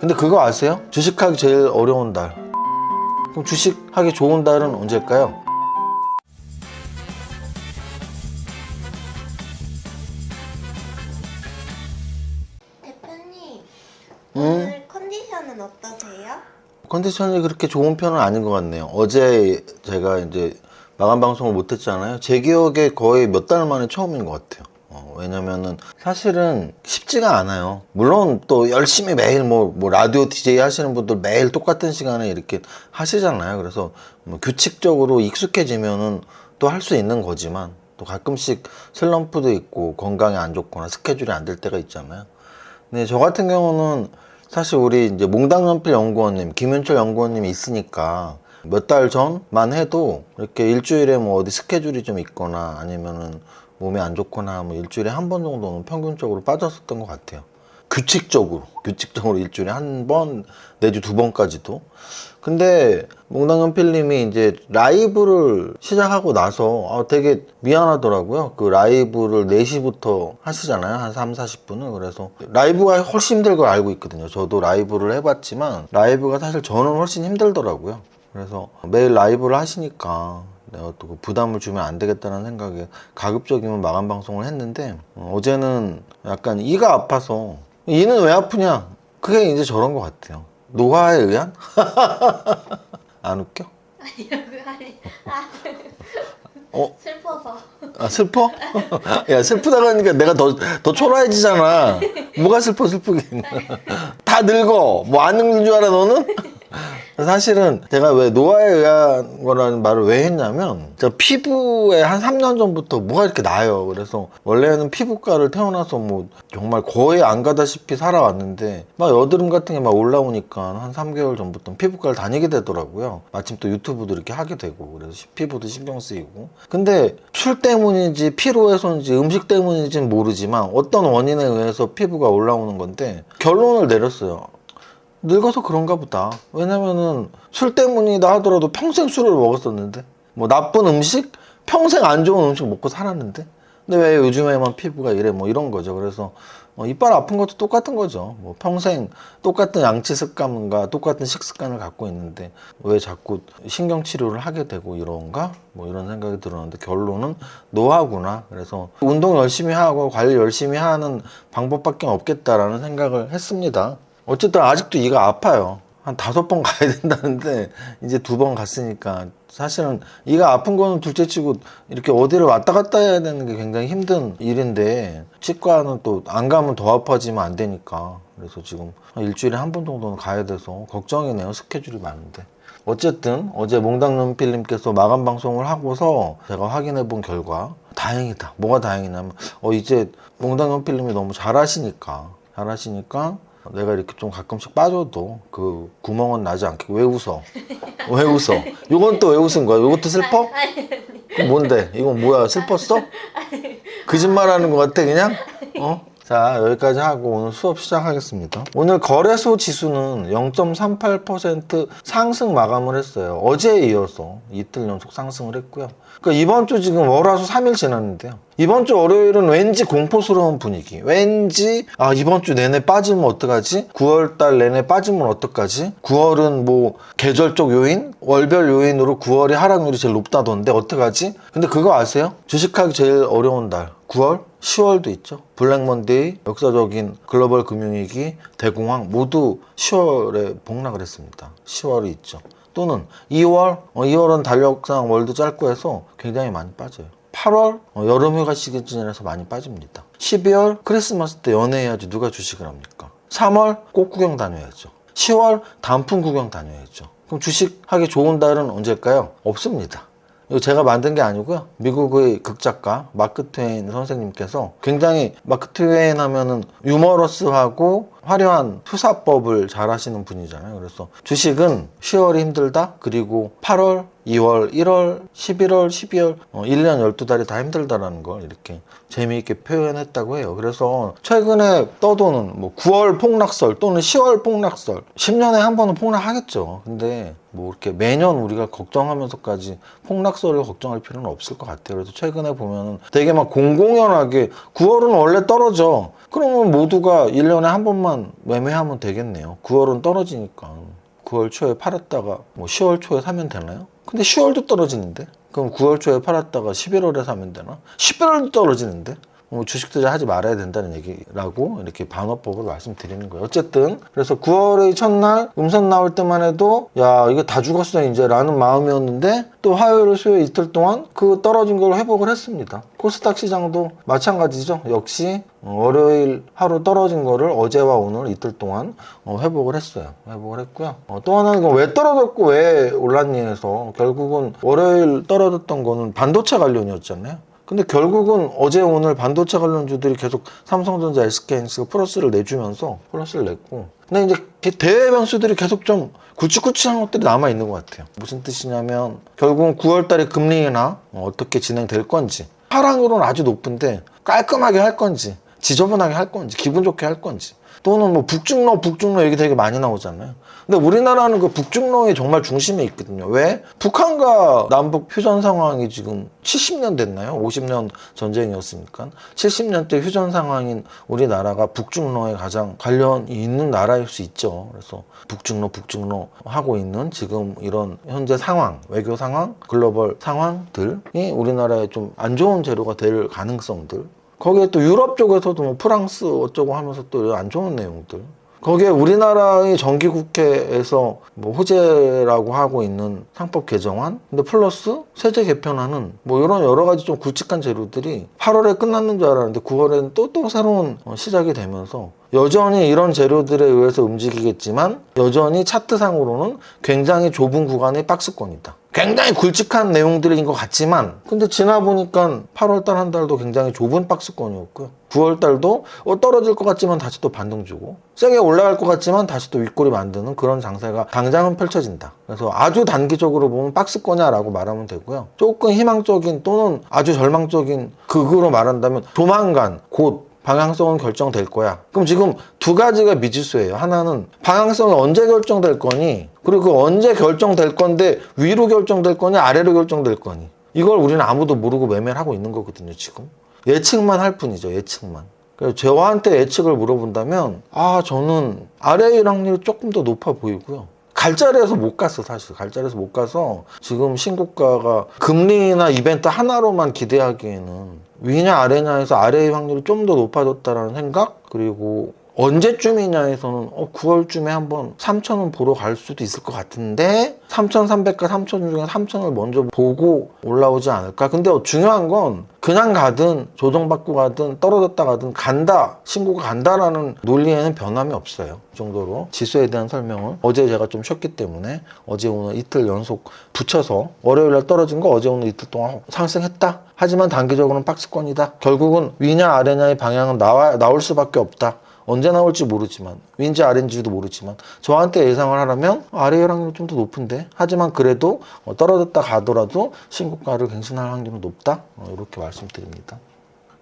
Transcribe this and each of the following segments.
근데 그거 아세요? 주식하기 제일 어려운 달. 그럼 주식하기 좋은 달은 언제일까요? 대표님 음? 오늘 컨디션은 어떠세요? 컨디션이 그렇게 좋은 편은 아닌 것 같네요. 어제 제가 이제 마감 방송을 못했잖아요. 제 기억에 거의 몇 달 만에 처음인 것 같아요. 어, 왜냐면은 사실은 쉽지가 않아요. 물론 또 열심히 매일 뭐, 뭐 라디오 DJ 하시는 분들 매일 똑같은 시간에 이렇게 하시잖아요. 그래서 뭐 규칙적으로 익숙해지면은 또 할 수 있는 거지만 또 가끔씩 슬럼프도 있고 건강에 안 좋거나 스케줄이 안 될 때가 있잖아요. 근데 저 같은 경우는 사실 우리 이제 몽당연필 연구원님, 김윤철 연구원님이 있으니까 몇 달 전만 해도 이렇게 일주일에 뭐 어디 스케줄이 좀 있거나 아니면은 몸이 안 좋거나 뭐 일주일에 한 번 정도는 평균적으로 빠졌었던 것 같아요. 규칙적으로, 규칙적으로 일주일에 한 번, 내지 두 번까지도. 근데 몽당연필님이 이제 라이브를 시작하고 나서 아, 되게 미안하더라고요. 그 라이브를 4시부터 하시잖아요. 한 3, 40분을. 그래서 라이브가 훨씬 힘들 걸 알고 있거든요. 저도 라이브를 해봤지만 라이브가 사실 저는 훨씬 힘들더라고요. 그래서 매일 라이브를 하시니까 내가 또 그 부담을 주면 안 되겠다는 생각에 가급적이면 마감 방송을 했는데 어, 어제는 약간 이가 아파서 이는 왜 아프냐? 그게 이제 저런 것 같아요. 노화에 의한? 안 웃겨? 아니요 그 아니 아, 어? 슬퍼서 아 슬퍼? 야 슬프다고 하니까 내가 더, 더 초라해지잖아 뭐가 슬퍼 슬프긴 다 늙어 뭐 안 늙는 줄 알아 너는? 사실은 제가 왜 노화에 의한 거라는 말을 왜 했냐면 저 피부에 한 3년 전부터 뭐가 이렇게 나요. 그래서 원래는 피부과를 태어나서 뭐 정말 거의 안 가다시피 살아왔는데 막 여드름 같은 게 막 올라오니까 한 3개월 전부터 피부과를 다니게 되더라고요. 마침 또 유튜브도 이렇게 하게 되고 그래서 시- 피부도 신경 쓰이고. 근데 술 때문인지 피로해서인지 음식 때문인지는 모르지만 어떤 원인에 의해서 피부가 올라오는 건데 결론을 내렸어요 늙어서 그런가 보다. 왜냐면은 술 때문이다 하더라도 평생 술을 먹었었는데 뭐 나쁜 음식 평생 안 좋은 음식 먹고 살았는데 근데 왜 요즘에만 피부가 이래 뭐 이런 거죠. 그래서 어, 이빨 아픈 것도 똑같은 거죠. 뭐 평생 똑같은 양치 습관과 똑같은 식습관을 갖고 있는데 왜 자꾸 신경 치료를 하게 되고 이런가 뭐 이런 생각이 들었는데 결론은 노화구나. 그래서 운동 열심히 하고 관리 열심히 하는 방법밖에 없겠다라는 생각을 했습니다. 어쨌든 아직도 이가 아파요. 한 다섯 번 가야 된다는데 이제 두 번 갔으니까 사실은 이가 아픈 거는 둘째치고 이렇게 어디를 왔다 갔다 해야 되는 게 굉장히 힘든 일인데 치과는 또 안 가면 더 아파지면 안 되니까. 그래서 지금 한 일주일에 한 번 정도는 가야 돼서 걱정이네요. 스케줄이 많은데. 어쨌든 어제 몽당연필님께서 마감 방송을 하고서 제가 확인해 본 결과 다행이다. 뭐가 다행이냐면 어 이제 몽당연필님이 너무 잘하시니까. 잘하시니까 내가 이렇게 좀 가끔씩 빠져도 그 구멍은 나지 않게 왜 웃어? 왜 웃어? 이건 또 왜 웃은 거야? 이것도 슬퍼? 뭔데? 이건 뭐야? 슬펐어? 거짓말하는 것 같아 그냥? 어? 자 여기까지 하고 오늘 수업 시작하겠습니다. 오늘 거래소 지수는 0.38% 상승 마감을 했어요. 어제에 이어서 이틀 연속 상승을 했고요. 그러니까 이번 주 지금 월화수 3일 지났는데요. 이번 주 월요일은 왠지 공포스러운 분위기. 왠지 아 이번 주 내내 빠지면 어떡하지? 9월 달 내내 빠지면 어떡하지? 9월은 뭐 계절적 요인, 월별 요인으로 9월이 하락률이 제일 높다던데 어떡하지? 근데 그거 아세요? 주식하기 제일 어려운 달 9월, 10월도 있죠. 블랙먼데이, 역사적인 글로벌 금융위기, 대공황 모두 10월에 복락을 했습니다. 10월이 있죠. 또는 2월, 어, 2월은 달력상 월도 짧고 해서 굉장히 많이 빠져요. 8월 어, 여름휴가 시즌이라서 많이 빠집니다. 12월 크리스마스 때 연애해야지 누가 주식을 합니까? 3월 꽃 구경 다녀야죠. 10월 단풍 구경 다녀야죠. 그럼 주식 하기 좋은 달은 언제일까요? 없습니다. 이거 제가 만든 게 아니고요. 미국의 극작가 마크 트웨인 선생님께서 굉장히 마크 트웨인 하면은 유머러스하고 화려한 투사법을 잘 하시는 분이잖아요. 그래서 주식은 10월이 힘들다. 그리고 8월, 2월, 1월, 11월, 12월, 어, 1년 12달이 다 힘들다라는 걸 이렇게 재미있게 표현했다고 해요. 그래서 최근에 떠도는 뭐 9월 폭락설 또는 10월 폭락설 10년에 한 번은 폭락하겠죠. 근데 뭐 이렇게 매년 우리가 걱정하면서까지 폭락설을 걱정할 필요는 없을 것 같아요. 그래서 최근에 보면은 되게 막 공공연하게 9월은 원래 떨어져. 그러면 모두가 1년에 한 번만 매매하면 되겠네요. 9월은 떨어지니까. 9월 초에 팔았다가 뭐 10월 초에 사면 되나요? 근데 10월도 떨어지는데? 그럼 9월 초에 팔았다가 11월에 사면 되나? 11월도 떨어지는데? 뭐 주식 투자 하지 말아야 된다는 얘기라고 이렇게 반어법을 말씀드리는 거예요. 어쨌든 그래서 9월의 첫날 음선 나올 때만 해도 야 이거 다 죽었어 이제 라는 마음이었는데 또 화요일 수요일 이틀 동안 그 떨어진 걸 회복을 했습니다. 코스닥 시장도 마찬가지죠. 역시 어, 월요일 하루 떨어진 거를 어제와 오늘 이틀 동안 어, 회복을 했어요. 회복을 했고요. 어, 또 하나는 왜 떨어졌고 왜 올랐니 해서 결국은 월요일 떨어졌던 거는 반도체 관련이었잖아요. 근데 결국은 어제 오늘 반도체 관련주들이 계속 삼성전자, SK하이닉스가 플러스를 내주면서 플러스를 냈고 근데 이제 이렇게 대외 변수들이 계속 좀 굵직굵직한 것들이 남아 있는 것 같아요. 무슨 뜻이냐면 결국은 9월달에 금리 인하 어, 어떻게 진행될 건지 하락으로는 아주 높은데 깔끔하게 할 건지 지저분하게 할 건지 기분 좋게 할 건지 또는 뭐 북중로 북중로 얘기 되게 많이 나오잖아요. 근데 우리나라는 그 북중로의 정말 중심에 있거든요. 왜? 북한과 남북 휴전 상황이 지금 70년 됐나요? 50년 전쟁이었으니까 70년대 휴전 상황인 우리나라가 북중로에 가장 관련이 있는 나라일 수 있죠. 그래서 북중로 북중로 하고 있는 지금 이런 현재 상황, 외교 상황, 글로벌 상황들이 우리나라에 좀 안 좋은 재료가 될 가능성들 거기에 또 유럽 쪽에서도 뭐 프랑스 어쩌고 하면서 또 안 좋은 내용들. 거기에 우리나라의 정기국회에서 뭐 호재라고 하고 있는 상법 개정안, 근데 플러스 세제 개편하는 뭐 이런 여러 가지 좀 굵직한 재료들이 8월에 끝났는 줄 알았는데 9월에는 또 또 새로운 어, 시작이 되면서 여전히 이런 재료들에 의해서 움직이겠지만 여전히 차트상으로는 굉장히 좁은 구간의 박스권이다. 굉장히 굵직한 내용들인 것 같지만 근데 지나 보니까 8월달 한 달도 굉장히 좁은 박스권이었고요. 9월달도 어, 떨어질 것 같지만 다시 또 반등 주고 세게 올라갈 것 같지만 다시 또 윗골이 만드는 그런 장세가 당장은 펼쳐진다. 그래서 아주 단기적으로 보면 박스권이야라고 말하면 되고요. 조금 희망적인 또는 아주 절망적인 극으로 말한다면 조만간 곧 방향성은 결정될 거야. 그럼 지금 두 가지가 미지수예요. 하나는 방향성이 언제 결정될 거니? 그리고 그 언제 결정될 건데 위로 결정될 거니 아래로 결정될 거니? 이걸 우리는 아무도 모르고 매매를 하고 있는 거거든요, 지금. 예측만 할 뿐이죠, 예측만. 그래서 저한테 예측을 물어본다면 아, 저는 아래일 확률이 조금 더 높아 보이고요. 갈 자리에서 못 갔어 사실 갈 자리에서 못 가서 지금 신고가가 금리나 이벤트 하나로만 기대하기에는 위냐 아래냐에서 아래의 확률이 좀 더 높아졌다라는 생각? 그리고 언제쯤이냐에서는 어 9월쯤에 한번 3천원 보러 갈 수도 있을 것 같은데 3,300과 3,000 중에 3,000을 먼저 보고 올라오지 않을까? 근데 중요한 건 그냥 가든 조정받고 가든 떨어졌다 가든 간다 신고가 간다라는 논리에는 변함이 없어요. 그 정도로 지수에 대한 설명을 어제 제가 좀 쉬었기 때문에 어제 오늘 이틀 연속 붙여서 월요일날 떨어진 거 어제 오늘 이틀 동안 상승했다. 하지만 단기적으로는 박스권이다. 결국은 위냐 아래냐의 방향은 나와, 나올 수밖에 없다 언제 나올지 모르지만 윈지 아래인지도 모르지만 저한테 예상을 하라면 아래 확률이 좀더 높은데 하지만 그래도 어, 떨어졌다 가더라도 신고가를 갱신할 확률은 높다 어, 이렇게 말씀드립니다.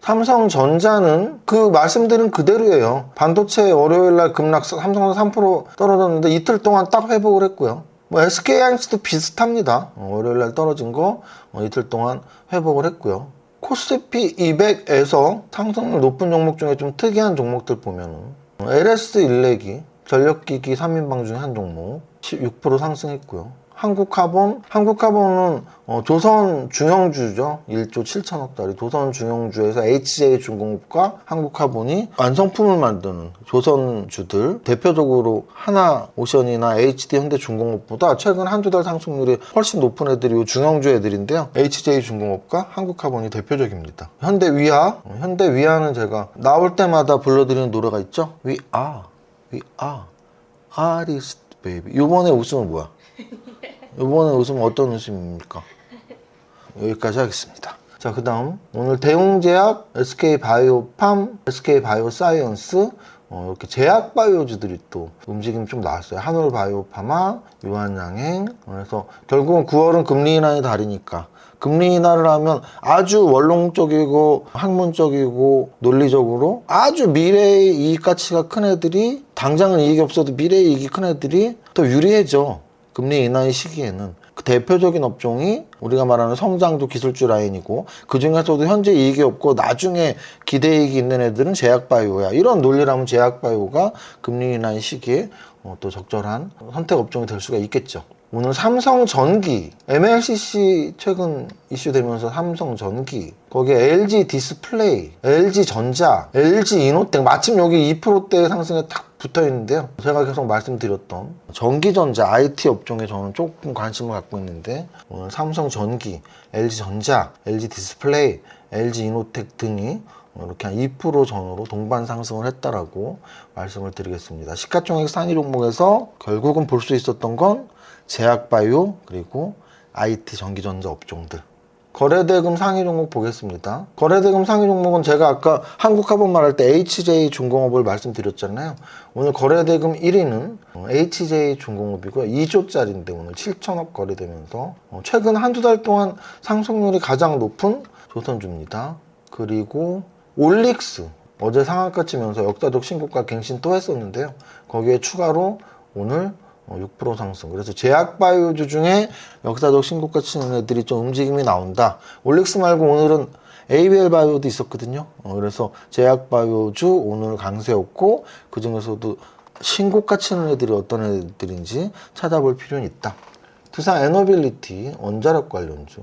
삼성전자는 그 말씀드린 그대로예요. 반도체 월요일 날 급락 삼성은 3% 떨어졌는데 이틀 동안 딱 회복을 했고요. 뭐 SK하이닉스도 비슷합니다. 어, 월요일 날 떨어진 거 어, 이틀 동안 회복을 했고요. 코스피 200에서 상승률 높은 종목 중에 좀 특이한 종목들 보면은 LS 일렉이 전력기기 3인방 중에 한 종목 6% 상승했고요. 한국카본, 한국카본은 어, 조선 중형주죠. 1조 7천억짜리 조선 중형주에서 HJ 중공업과 한국카본이 완성품을 만드는 조선주들 대표적으로 하나 오션이나 HD 현대 중공업보다 최근 한두 달 상승률이 훨씬 높은 애들이 이 중형주 애들인데요. HJ 중공업과 한국카본이 대표적입니다. 현대 위아, 어, 현대 위아는 제가 나올 때마다 불러드리는 노래가 있죠. We are, artist baby. 이번에 웃음은 뭐야? 이번에 웃음 어떤 웃음입니까? 여기까지 하겠습니다. 자, 그 다음 오늘 대웅제약, SK바이오팜, SK바이오사이언스, 어, 이렇게 제약 바이오주들이 또 움직임이 좀 나왔어요. 한올 바이오파마, 유한양행. 그래서 결국은 9월은 금리 인하의 달이니까 금리 인하를 하면 아주 원론적이고 학문적이고 논리적으로 아주 미래의 이익 가치가 큰 애들이 당장은 이익이 없어도 미래의 이익이 큰 애들이 더 유리해져. 금리 인하의 시기에는 그 대표적인 업종이 우리가 말하는 성장도 기술주 라인이고 그 중에서도 현재 이익이 없고 나중에 기대 이익이 있는 애들은 제약바이오야 이런 논리라면 제약바이오가 금리 인하의 시기에 어, 또 적절한 선택 업종이 될 수가 있겠죠. 오늘 삼성전기 MLCC 최근 이슈되면서 삼성전기 거기에 LG 디스플레이, LG전자, LG이노텍 마침 여기 2%대 상승에 딱 붙어 있는데요. 제가 계속 말씀드렸던 전기전자 IT 업종에 저는 조금 관심을 갖고 있는데 오늘 삼성전기, LG전자, LG 디스플레이, LG이노텍 등이 이렇게 한 2% 전후로 동반 상승을 했다라고 말씀을 드리겠습니다. 시가총액 상위 종목에서 결국은 볼 수 있었던 건 제약바이오 그리고 IT 전기전자 업종들. 거래대금 상위 종목 보겠습니다. 거래대금 상위 종목은 제가 아까 한국화본 말할 때 HJ 중공업을 말씀드렸잖아요. 오늘 거래대금 1위는 HJ 중공업이고요. 2조짜리인데 오늘 7천억 거래되면서 어, 최근 한두 달 동안 상승률이 가장 높은 조선주입니다. 그리고 올릭스 어제 상한가 치면서 역사적 신고가 갱신 또 했었는데요. 거기에 추가로 오늘 어, 6% 상승. 그래서 제약바이오주 중에 역사적 신고가 치는 애들이 좀 움직임이 나온다. 올릭스 말고 오늘은 ABL 바이오도 있었거든요. 어, 그래서 제약바이오주 오늘 강세였고 그 중에서도 신고가 치는 애들이 어떤 애들인지 찾아볼 필요는 있다. 두산 에너빌리티 원자력 관련주.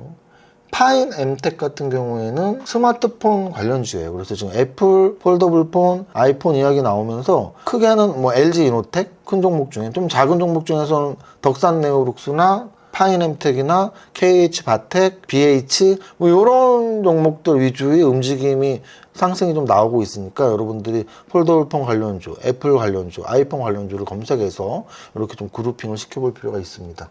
파인 엠텍 같은 경우에는 스마트폰 관련주예요. 그래서 지금 애플 폴더블폰, 아이폰 이야기 나오면서 크게는 뭐 LG 이노텍 큰 종목 중에 좀 작은 종목 중에서는 덕산 네오룩스나 파인 엠텍이나 KH 바텍, BH 뭐 이런 종목들 위주의 움직임이 상승이 좀 나오고 있으니까 여러분들이 폴더블폰 관련주, 애플 관련주, 아이폰 관련주를 검색해서 이렇게 좀 그룹핑을 시켜볼 필요가 있습니다.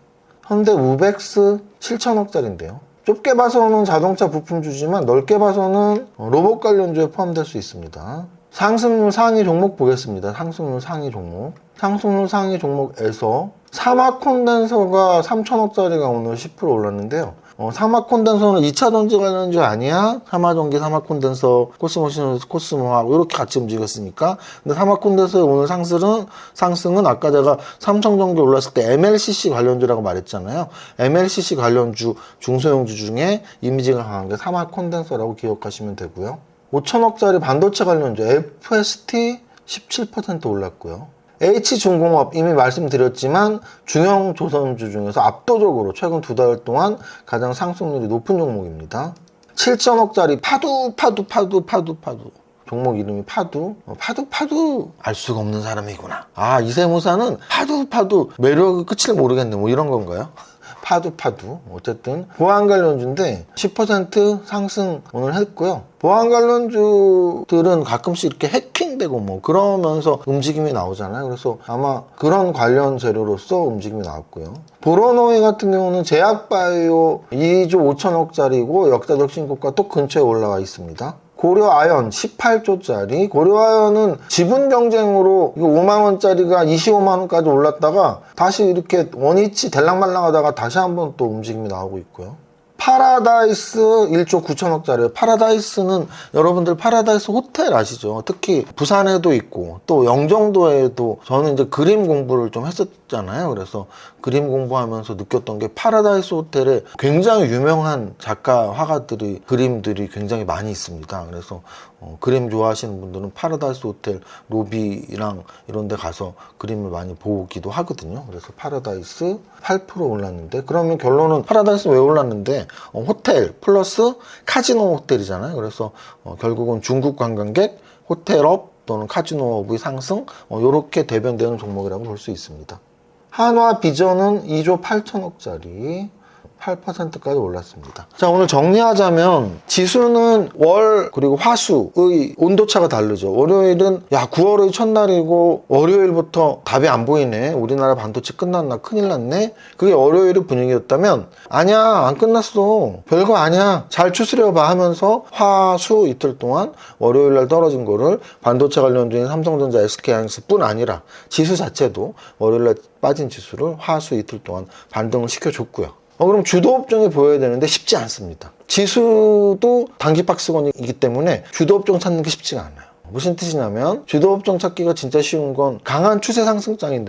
현대 우백스 7천억짜리인데요. 좁게 봐서는 자동차 부품주지만 넓게 봐서는 어, 로봇 관련주에 포함될 수 있습니다. 상승률 상위 종목 보겠습니다. 상승률 상위 종목. 상승률 상위 종목에서 사막 콘덴서가 3천억짜리가 오늘 10% 올랐는데요. 어, 사막 콘덴서는 2차 전지 관련주 아니야? 사마전기, 사막 콘덴서, 코스모신, 코스모하고 이렇게 같이 움직였으니까. 근데 사막 콘덴서의 오늘 상승은, 상승은 아까 제가 삼성 전기 올랐을 때 MLCC 관련주라고 말했잖아요. MLCC 관련주, 중소형주 중에 이미지가 강한 게 사막 콘덴서라고 기억하시면 되고요. 5천억짜리 반도체 관련주 FST 17% 올랐고요. H중공업 이미 말씀드렸지만 중형 조선주 중에서 압도적으로 최근 두 달 동안 가장 상승률이 높은 종목입니다. 7천억짜리 파두 파두 파두 파두 파두 종목 이름이 파두 어, 파두 파두 알 수가 없는 사람이구나. 아 이세무사는 파두 파두 매력의 끝을 모르겠네 뭐 이런 건가요? 파두 파두 어쨌든 보안 관련주인데 10% 상승 오늘 했고요. 보안 관련주들은 가끔씩 이렇게 해킹되고 뭐 그러면서 움직임이 나오잖아요. 그래서 아마 그런 관련 재료로서 움직임이 나왔고요. 보로노이 같은 경우는 제약바이오 2조 5천억짜리고 역사적 신고가 또 근처에 올라와 있습니다. 고려아연 18조짜리 고려아연은 지분 경쟁으로 이거 5만 원짜리가 25만 원까지 올랐다가 다시 이렇게 원위치 될랑말랑 하다가 다시 한번 또 움직임이 나오고 있고요. 파라다이스 1조 9천억짜리 파라다이스는 여러분들 파라다이스 호텔 아시죠? 특히 부산에도 있고 또 영종도에도 저는 이제 그림 공부를 좀 했었 잖아요. 그래서 그림 공부하면서 느꼈던 게 파라다이스 호텔에 굉장히 유명한 작가 화가들이 그림들이 굉장히 많이 있습니다. 그래서 어, 그림 좋아하시는 분들은 파라다이스 호텔 로비랑 이런 데 가서 그림을 많이 보기도 하거든요. 그래서 파라다이스 8% 올랐는데 그러면 결론은 파라다이스 왜 올랐는데 어, 호텔 플러스 카지노 호텔이잖아요. 그래서 어, 결국은 중국 관광객 호텔업 또는 카지노업의 상승 이렇게 대변되는 종목이라고 볼 수 있습니다. 한화 비전은 2조 8천억짜리 8%까지 올랐습니다. 자, 오늘 정리하자면 지수는 월 그리고 화수의 온도차가 다르죠. 월요일은 야, 9월의 첫날이고 월요일부터 답이 안 보이네. 우리나라 반도체 끝났나? 큰일 났네. 그게 월요일의 분위기였다면 아니야, 안 끝났어. 별거 아니야. 잘 추스려 봐 하면서 화수 이틀 동안 월요일 날 떨어진 거를 반도체 관련주인 삼성전자, SK하이닉스뿐 아니라 지수 자체도 월요일 날 빠진 지수를 화수 이틀 동안 반등을 시켜줬고요. 어, 그럼 주도 업종이 보여야 되는데 쉽지 않습니다. 지수도 단기 박스권이기 때문에 주도 업종 찾는 게 쉽지가 않아요. 무슨 뜻이냐면 주도 업종 찾기가 진짜 쉬운 건 강한 추세 상승장일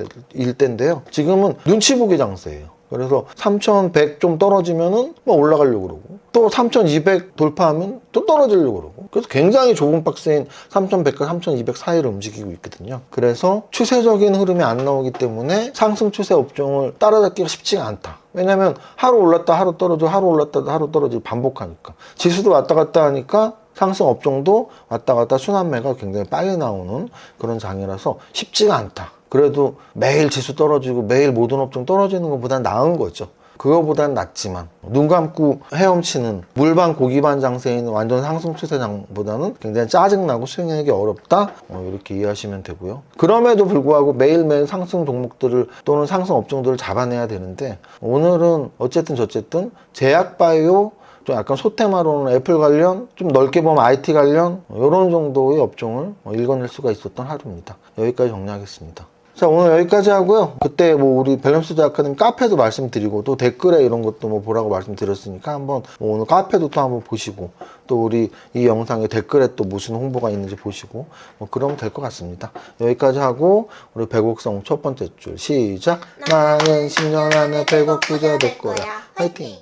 때인데요. 지금은 눈치 보기 장세예요. 그래서 3,100 좀 떨어지면은 뭐 올라가려고 그러고 또 3,200 돌파하면 또 떨어지려고 그러고 그래서 굉장히 좁은 박스인 3,100과 3,200 사이를 움직이고 있거든요. 그래서 추세적인 흐름이 안 나오기 때문에 상승 추세 업종을 따라잡기가 쉽지가 않다. 왜냐면 하루 올랐다 하루 떨어져 하루 올랐다 하루 떨어지고 반복하니까 지수도 왔다 갔다 하니까 상승 업종도 왔다 갔다 순환매가 굉장히 빨리 나오는 그런 장이라서 쉽지가 않다. 그래도 매일 지수 떨어지고 매일 모든 업종 떨어지는 것보다 나은 거죠. 그거보단 낫지만 눈 감고 헤엄치는 물반 고기반 장세인 완전 상승 추세장보다는 굉장히 짜증나고 수행하기 어렵다 어, 이렇게 이해하시면 되고요. 그럼에도 불구하고 매일매일 상승 종목들을 또는 상승 업종들을 잡아내야 되는데 오늘은 어쨌든 저쨌든 제약바이오 좀 약간 소테마로는 애플 관련, 좀 넓게 보면 IT 관련 이런 정도의 업종을 어, 읽어낼 수가 있었던 하루입니다. 여기까지 정리하겠습니다. 자 오늘 여기까지 하고요. 그때 뭐 우리 밸런스 아카데미 카페도 말씀드리고 또 댓글에 이런 것도 뭐 보라고 말씀드렸으니까 한번 뭐 오늘 카페도 또 한번 보시고 또 우리 이 영상에 댓글에 또 무슨 홍보가 있는지 보시고 뭐 그러면 될 것 같습니다. 여기까지 하고 우리 배곡성 첫 번째 줄 시작. 나는 10년 안에 배곡 부자 될 거야. 화이팅!